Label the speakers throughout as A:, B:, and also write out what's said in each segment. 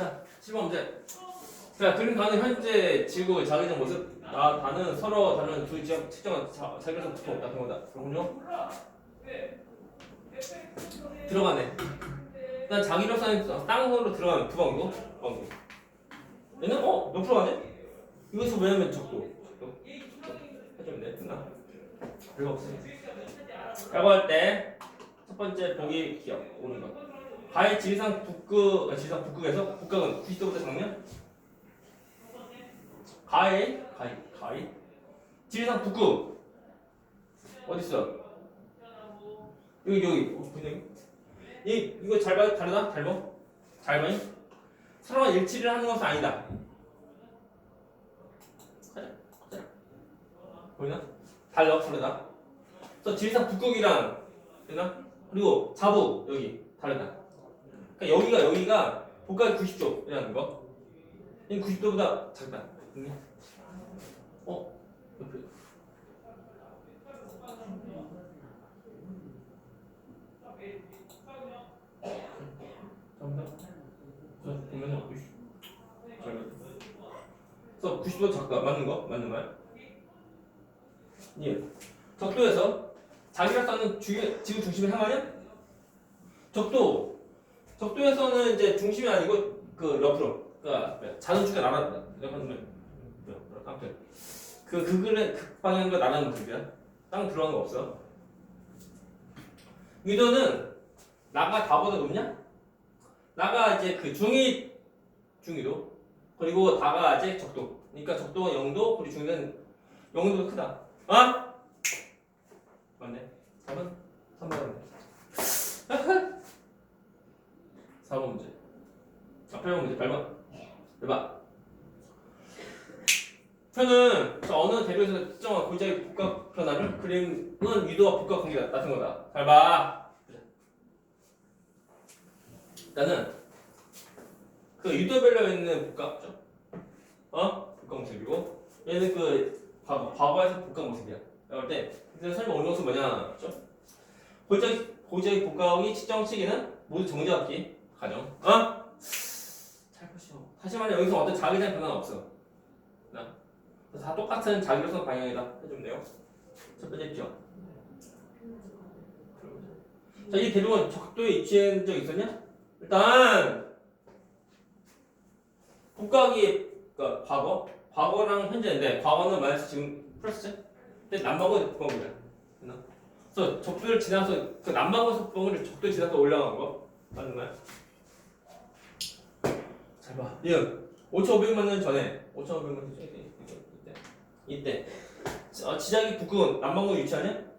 A: 자, 7번 문제. 자, 그림 가는 현재 지구 자기장 모습. 아, 다는 서로 다른 두 지역 특정한 자, 자기장 부품 없다. 그런 거다. 그럼요? 들어가네. 일단 자기로서는 땅으로 들어가는 두 방도. 방도. 얘는 어? 몇 프로 가네? 이것은 왜냐면. 적도. 해주면 돼. 됐나? 별거 없어. 라고 할 때 첫 번째 보기 기억 오는 거. 가의 지리산 북극 아, 지리산 북극에서 북극은 90도보다 작으면 가의 가의 가의 지리산 북극 어디 있어? 여기 여기 어, 그냥 이 이거 잘 봐, 다르다 잘 봐, 잘 봐. 서로가 일치를 하는 것은 아니다. 가자, 가자. 보이나? 달라, 다르다. 그래서 지리산 북극이랑 되나? 그리고 자부 여기 다르다. 그러니까 여기가 여기가 복각이 90도라는 거. 이 90도보다 작다. 응? 어? 옆에. 보면은 90. 그래서 90도 작다. 맞는 거? 맞는 말? 예. 적도에서 자기가 쌓는 주, 지구 중심을 향하면 적도 적도에서는 이제 중심이 아니고 그 옆으로 그러니까 자전축가 날아간다. 약간 깡패. 그 그글의 극방향과 나가는 모습이야. 땅 들어가는 거 없어. 위도는 나가 다보다 높냐? 나가 이제 그 중위 중위도 그리고 다가 이제 적도. 그러니까 적도가 0도 그리고 중위는 0도도 크다. 어? 맞네. 4번? 3번. 4번 문제. 아, 8번 문제. 8번. 1번. 표는 저 어느 대륙에서 특정한 골자의 복각 변화를 그림은 위도와 복각 관계가 같은 거다. 잘 봐. 일단은 그 유도별로 있는 복각죠. 어? 복각 모습이고 얘는 그 과거, 과거에서 복각 모습이야. 그럴 때 이제 설명 어느 것은 뭐냐? 죠 골자의 골자의 복각이 측정 시기는 모두 정지합기 가정. 어? 잘 보시오. 하지만 여기서 어떤 자기장 변화는 없어. 나. 다 똑같은 자기로서 방향이다 해주면 돼요. 첫 번째 기억. 자, 이 대륙은 적도에 위치한 적 있었냐? 일단 국각이 그러니까 과거, 과거랑 현재인데 과거는 마이너스 지금 플러스지? 근데 남방은. 됐나? 그래서 적도를 지나서 그 남방에서 북방을 적도에 지나서 올라간 거 맞는 거야? 잘 봐. 이응 5,500만 년 전에 5,500만 년 전에 이때 이때 어, 지작이 북극은 남방으로 위치하냐?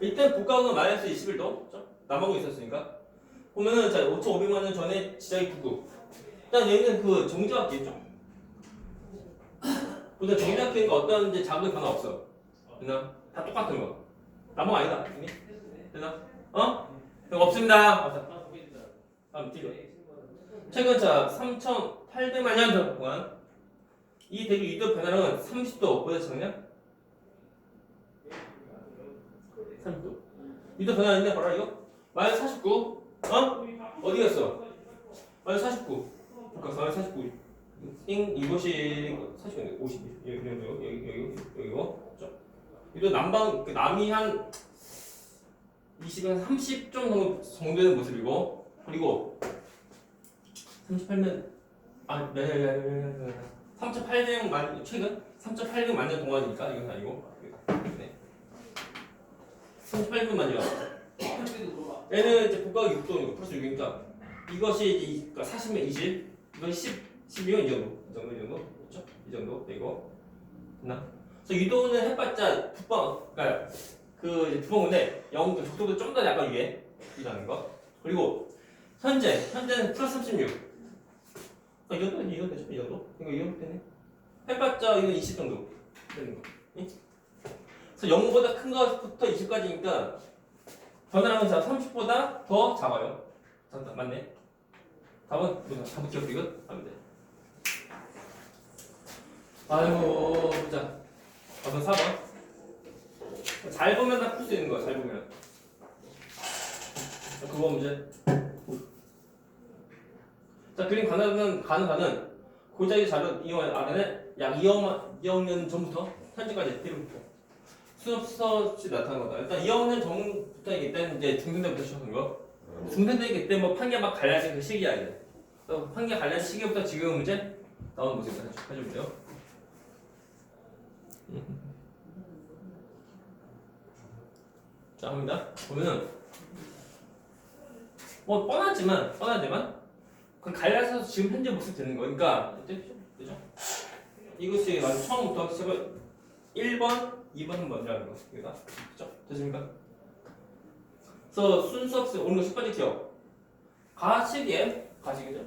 A: 이때 북극은 마이너스 21도 남방으로 있었으니까 보면은 자 5,500만 년 전에 지작이 북극 일단 얘는 그 정지학기죠 근데 정지학기니까 어떤 이제 작은 변화 없어 됐나? 다 똑같은 거 남방 아니다? 됐나? 어? 없습니다. 다음 뒤로 최근 자 3,800만 년 동안 이 대륙 이도 변화량은 30도 보다 작냐? 30도? 이도 변화했네 봐라 이거. 마이너스 49 어? 어디 갔어? 마이너스 49 그러니까 마이너스 49 띵 이것이 49인데 50 여기 그냥 여기 여기 여기 여기고 그죠? 이도 남방 그 남이 한 20한 30점 정도 정도의 모습이고 그리고 38년 아, 네, 네, 네, 네, 네. 3,800만 최근 3,800만 년 동안이니까 이건 아니고 네. 3,800만 년. 얘는 이제 국가가 6도니까 플러스 6이니까 이것이 이 그러니까 40면 20, 이건 10, 10이면 이 정도, 이 정도, 이 정도, 그렇죠? 이 정도 되고, 됐나? 그래서 유도는 해봤자 북방, 그러니까 그 이제 북방인데 영도 적도도 좀 더 약간 위에 이라는 거. 그리고 현재 현재는 플러스 36. 아, 이 정도 이 정도 되죠? 이 정도? 이거 이 정도 되네. 해봤자 이거 20 정도 되는 거. 응? 그래서 0보다 큰 것부터 20까지니까 변화량은 자 30보다 더 작아요. 잠깐 맞네. 답은 뭐죠? 답은 기억 이건 하면 돼. 아이고 보자. 답은 4번. 잘 보면 다 풀 수 있는 거야. 잘 보면. 그거 문제. 자 그림 가능한 가능한은 고자의 자료 이용 안에는 약 2억 2억 년 전부터 현재까지 때부터 수없이 나타난 거다. 일단 2억 년 전부터 이때 이제 중생 때부터 시작한 거. 중생 때 그때 뭐 판계 막 갈라진 그 시기야 이제. 그래서 판계 갈라진 시기부터 지금 이제 나온 모습을 해주면 돼요. 자 합니다. 보면은 뭐 뻔하지만 뻔하지만 그 갈라서 지금 현재 모습 되는 거. 그러니까 이제 그죠? 이것이 완전 처음부터 시작을 1번, 2번 한번이라는 거. 여기다 그죠? 됐습니까? 그래서 순수 학습 오늘 첫 번째 기억. 가식이에 가식이죠?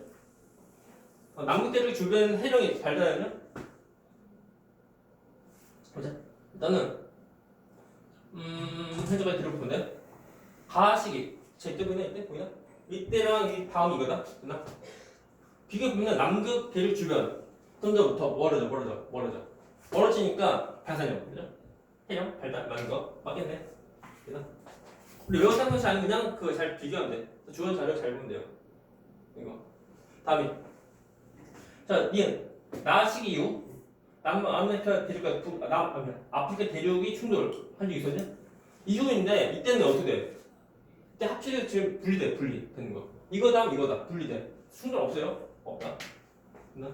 A: 어, 남극대륙 주변 해령이 발달하면 보자. 일단은 음 현재까지 들어볼 건데 가식이 제 보이나 이때 보이나? 이때랑 이 다음 이거다. 됐나? 비교 보면 남극 대륙 주변 점점부터 멀어져 멀어져 멀어져 멀어지니까 발산형 그죠? 해령 발달 맞는 거 맞겠네. 됐나? 근데 외워서 것이 아니고 그냥 그거 잘 비교하면 돼. 주원 자료 잘 보면 돼요. 이거 다음이 자 니은 나시기 이후 남아메리카 대륙과 북, 아, 남 아니, 아프리카 대륙이 충돌한 적이 있었냐? 이후인데 이때는 어떻게 돼? 이때 합치돼 지금 분리돼 분리 되는 거. 이거 다음 이거다 분리돼. 충돌 없어요? 없다. 있나?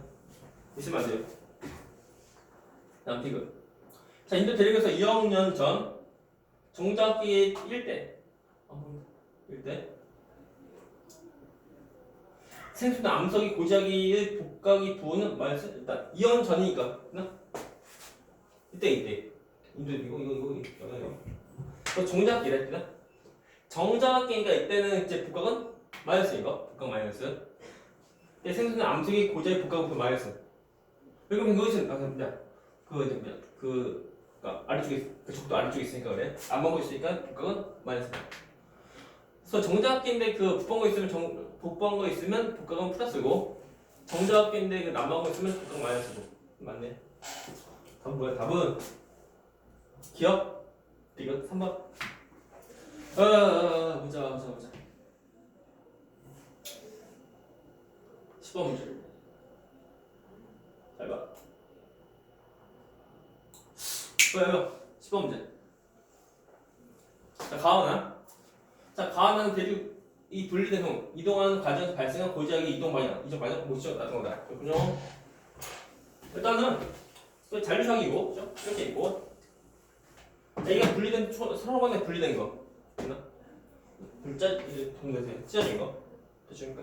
A: 있으면 안 돼요. 다음 디귿. 자 인도 대륙에서 2억 년 전 종자기 일대 어, 일대 생수는 암석이 고자기의 복각이 부어는 말스 일단 2억 전이니까 나 이때 이때 인도 이거 이거 이거 이거 그 종자기라 했나 정자기니까 이때는 이제 복각은 마이너스 이거 복각 마이너스. 이때 생수는 암석이 고자기 복각 부 마이너스. 그러면 그것은 아 그냥 그 이제 뭐냐 그 그러니까 아래쪽에 그 적도 아래쪽에 있으니까 그래. 안 먹고 있으니까 복각은 마이너스. 그래서 정자학기인데 그 북방거 있으면 정 북방거 있으면 복각은 플러스고 정자학기인데 그 남방거 있으면 복각 마이너스고. 맞네. 답은 뭐야? 답은 기억? 이거 3번. 아, 아, 아 보자 보자 보자. 10번 문제. 잘 봐. 뭐야 10번 문제. 자 가오나. 자, 가하는 대륙 이 분리된 후 이동하는 과정에서 발생한 고지하기 이동 방향, 이동 방향 보시죠. 나쁜 거다. 그렇군요. 일단은 또 잔류상이고, 그죠? 이렇게 있고, 자, 이게 분리된 초- 서로 간에 분리된 거? 동네세 찢어진 거, 됐습니까?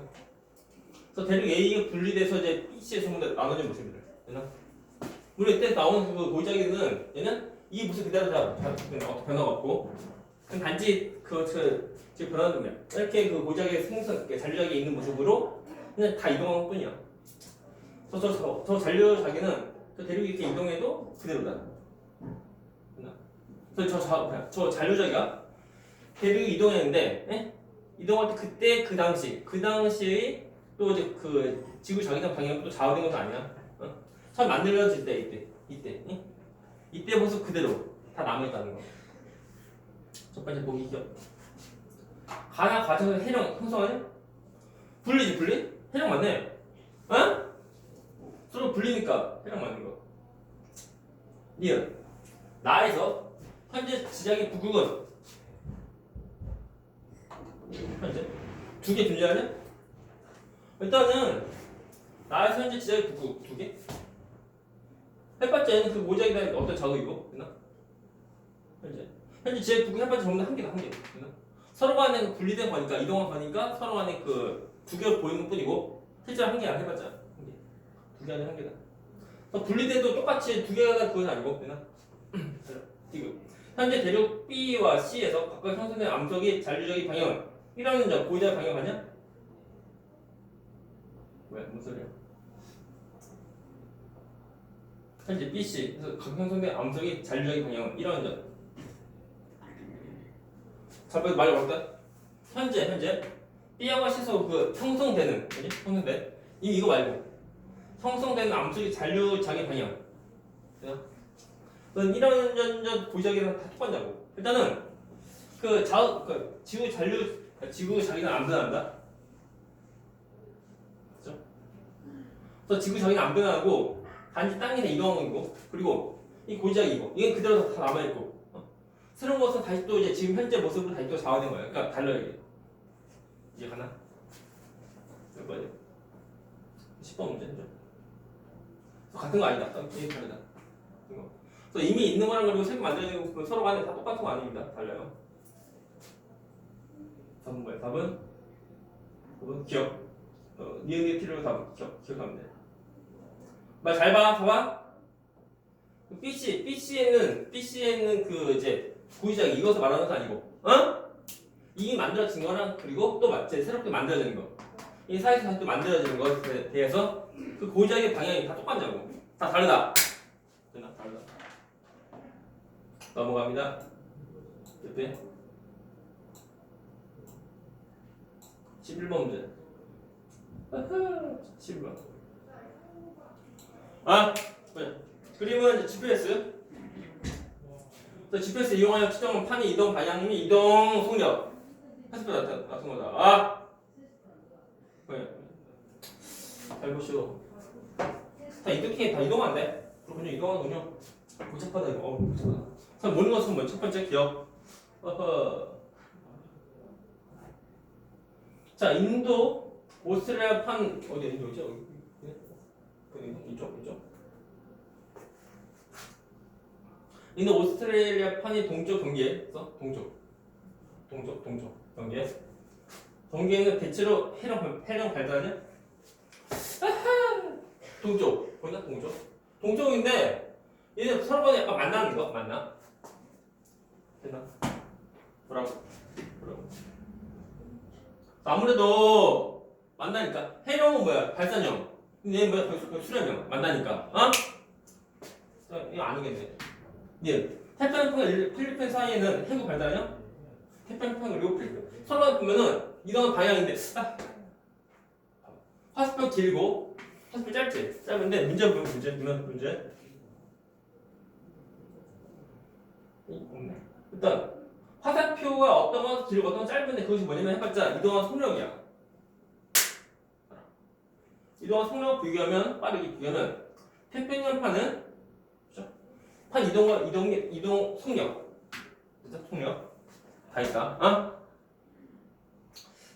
A: 그래서 대륙 A가 분리돼서 이제 B, C의 소문대 나눠진 모습들, 됐나? 물론 이때 나오는 그 고지하기는 얘는 이 모습 그대로 다 변화- 변화가 없고, 단지 그, 그 지금 변하는 거야. 이렇게 그 고작의 생성, 그 잔류작이 있는 모습으로 그냥 다 이동한 것 뿐이야. 저, 저, 저, 저 잔류작에는 저 대륙이 이렇게 이동해도 그대로다. 그래서 저, 자, 저 잔류작이가 대륙이 이동했는데, 에? 이동할 때 그때 그 당시, 그 당시의 또 이제 그 지구 자기장 방향 또 좌우된 것도 아니야. 어? 처음 만들어질 때 이때, 이때, 응? 이때 모습 그대로 다 남아있다는 거. 첫 번째 보기 기억. 가나 과정에서 해령 형성하냐? 분리지 분리? 해령 맞네. 어? 서로 분리니까 해령 맞는 거. 니은 나에서 현재 지장의 북극은 현재 두 개 존재하냐? 일단은 나에서 현재 지장의 북극 두 개. 햇볕째는 그 모자에 대한 어떤 자극이고, 됐나? 현재. 현재 지의 북극 햇볕 전부 다 한 개다 한 개. 됐나? 서로 간에 분리된 거니까 이동한 거니까 서로 간에 그 두 개로 보이는 것 뿐이고 실제로 한 개야 해봤자 한 개. 두개 아니라 한 개다. 분리돼도 똑같이 두 개가 그건 아니고 되나? 지금 현재 대륙 B와 C에서 각각 형성된 암석이 잔류적인 방향은 1학년 전 고자 방향 아니야? 왜 무슨 소리야? 현재 B, C에서 각 형성된 암석이 잔류적인 방향은 1학년 전 자, 빨리 말이 어렵다. 현재, 현재 B하고 C에서 그 형성되는, 뭐지? 형성된 이 이거 말고 형성되는 암석이 잔류 자기 방향. 1년 전 고작이랑 다 똑같냐고. 일단은 그 자, 그 지구 잔류, 지구 자기는 안 변한다. 그죠? 그래서 지구 저기는 안 변하고 단지 땅에 이동하는 거고 그리고 이 고지각이고 이게 그대로 다 남아 있고 어? 새로운 것은 다시 또 이제 지금 현재 모습으로 다시 또 좌화된 거예요. 그러니까 달라요 이게. 이제 하나. 몇 번이요? 10번 문제죠. 같은 거 아니다. 이게 다르다. 그래서 이미 있는 거랑 그리고 새로 만들어지는 거 서로 간에 다 똑같은 거 아닙니다. 달라요. 답은 뭐예요? 답은 답은 기억. 어, 니은의 티를 답 기억 기억하면 돼. 말잘 봐, 봐봐. BC, BC에는 BC에는 그 이제 구의작 이것을 말하는 것은 아니고, 어? 이게 만들어진 거랑 그리고 또 맞지 새롭게 만들어지는 거. 이 사이에서 다시 또 만들어지는 것에 대해서 그 고의작의 방향이 다 똑같냐고. 다 다르다. 되나? 다르다. 넘어갑니다. 그때 11번 문제. 11번. 아, 보자. 그림은 GPS. 그래서 GPS 이용하여 측정한 판의 이동 방향 및 이동 속력. 하스프 나타 같은 거다. 아, 뭐야? 잘 보시오. 다 이렇게 다 이동한대. 그렇군요. 이동하는군요. 복잡하다 이거. 어, 복잡하다. 자, 모르는 것은 먼저 첫 번째 기억. 어허. 자, 인도, 오스트레일리아 판 어디 인도죠? 여기. 네? 그 이쪽 이쪽. 인도 오스트레일리아 판이 동쪽 경계에서 동쪽, 동쪽, 동쪽 경계. 경계는 대체로 해령 해령 발달하냐? 동쪽, 보이나 동쪽? 동쪽인데 얘네 서로 간에 약간 만나는 거 맞나? 됐나? 뭐라고? 아무래도 만나니까 해령은 뭐야? 발산형. 얘는 뭐야? 수렴형. 만나니까. 어? 어, 이거 아니겠네. 예. 태평양과 필리핀 사이에는 해구 발달형? 태평양 그리고 필리핀. 서로 보면은 이동한 방향인데 아. 화살표 길고 화살표 짧지? 짧은데 문제 보면 문제 보면 문제. 이, 없네. 일단 화살표가 어떤 건 길고 어떤 건 짧은데 그것이 뭐냐면 해봤자 이동한 속력이야. 이동한 속력 비교하면 빠르게 비교하면 태평양 판은 그죠? 판 이동과 이동 이동 속력 그죠? 속력 다 있다. 어?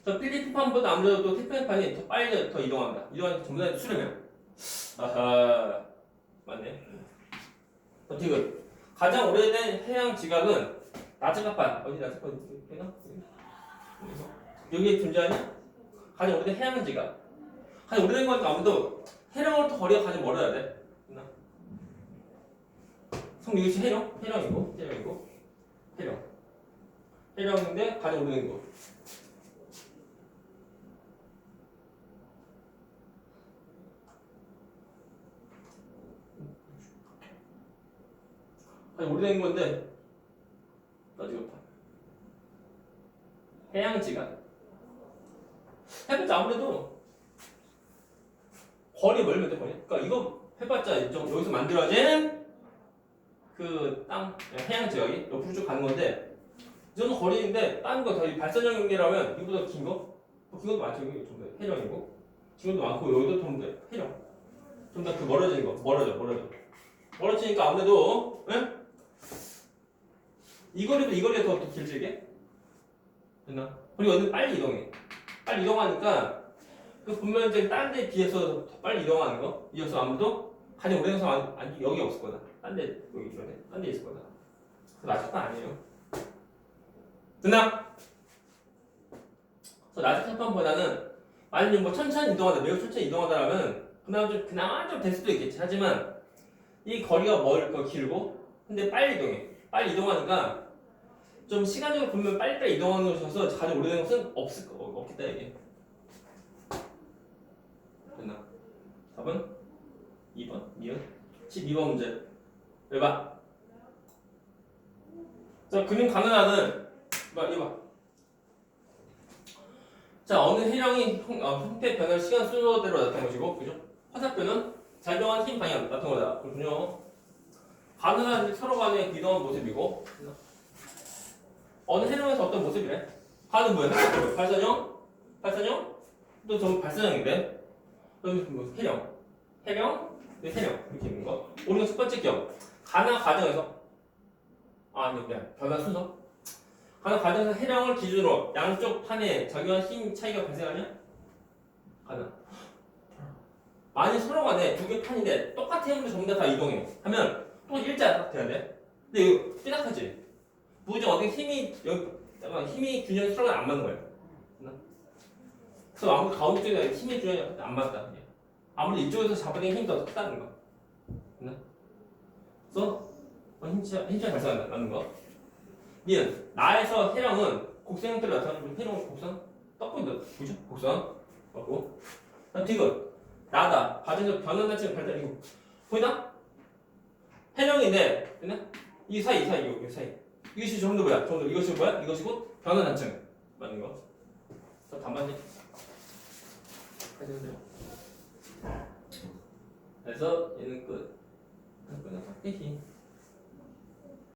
A: 저 필리핀 판보다 아무래도 또 태평양 판이 더 빨리 더 이동한다. 이동하는 게 전부 다 수렴이야. 아하 맞네. 어, 지금 가장 오래된 해양 지각은 나츠카판 어디 나츠카판 있나? 여기에 존재하냐? 가장 오래된 해양 지각. 가장 오래된 거니까 아무래도 해령으로부터 거리가 가장 멀어야 돼. 있나? 성 이것이 해령? 해령이고 해령이고 해령. 해령인데 가장 오래된 거. 가장 오래된 건데 나지고 파 해양지가 해봤자 아무래도 거리 멀면 돼 거리. 그러니까 이거 해봤자 일정 여기서 만들어진 그 땅 해양 지역이 옆으로 쭉 가는 건데 이 정도 거리인데 다른 거더 발산형 경계라면 이보다 긴 거? 뭐긴 것도 많죠. 여기 좀더 해령이고 지금도 많고 여기도 좀더 해령. 좀 더 그 멀어지는 거 멀어져 멀어져. 멀어지니까 아무래도 예? 이 거리도 이 거리가 더, 더 길지 이게? 됐나? 그리고 여기 빨리 이동해. 빨리 이동하니까 그 분명 이제 다른 데에 비해서 더 빨리 이동하는 거 이어서 아무도 가장 오랜 사람 아니 여기 없을 거다. 딴 데 여기 이런데 딴데 있을 거다. 나스카 아니에요. 됐나? 그래서 나스카판보다는 만약에 뭐 천천히 이동하다 매우 천천히 이동하다라면 그나마 좀 그나마 좀 될 수도 있겠지. 하지만 이 거리가 멀고 길고 근데 빨리 이동해. 빨리 이동하니까 좀 시간적으로 보면 빨리빨리 이동하는 것이어서 가장 오래된 것은 없을 거 없겠다 이게. 됐나? 답은 2번, 미연 12번 문제. 왜 봐? 자, 그림 가능하는 봐, 이거 봐. 자, 어느 해령이 형, 어, 형태 변화를 시간 순서대로 나타낸 것이고, 그죠? 화살표는 작용한 힘 방향 나타낸 거다. 그렇군요. 가능한 서로 간의 이동한 모습이고, 어느 해령에서 어떤 모습이래? 하는 뭐야? 발산형? 발산형? 또전 발산형인데? 여기 뭐 해령? 해령, 네, 해령 이렇게 있는 거. 우리가 첫 번째 기억 가나 과정에서 아 아니 그냥 변화 순서 가나 과정에서 해령을 기준으로 양쪽 판에 적용한 힘 차이가 발생하냐? 가나 만약 서로 간에 두 개 판인데 똑같은 힘으로 전부 다, 다 이동해 하면 또 일자 딱 돼야 돼. 근데 이거 삐딱하지. 무조건 어디 힘이 여기 힘이 균형이 서로 안 맞는 거야. 그래서 아무리 가운데 쪽에 힘의 균형이 안 맞다. 아무리 이쪽에서 잡아당긴 힘이 더 크다는 거. 그래서 어, 힘차 힘차 발생하는 거. 니은 나에서 해령은 곡선 형태로 나타나는 해령 곡선 떡보인다 보이죠? 곡선 맞고. 그다음 디귿 나다 과정에서 변환단층 발달 이거 보이나? 해령인데 됐나? 이 사이 이 사이 이 사이 이것이 정도 뭐야? 정도 이것이 뭐야? 이것이 곧 변환단층 맞는 거. 자 하시면 돼요. 그래서 얘는 끝. 끝은 삭제시.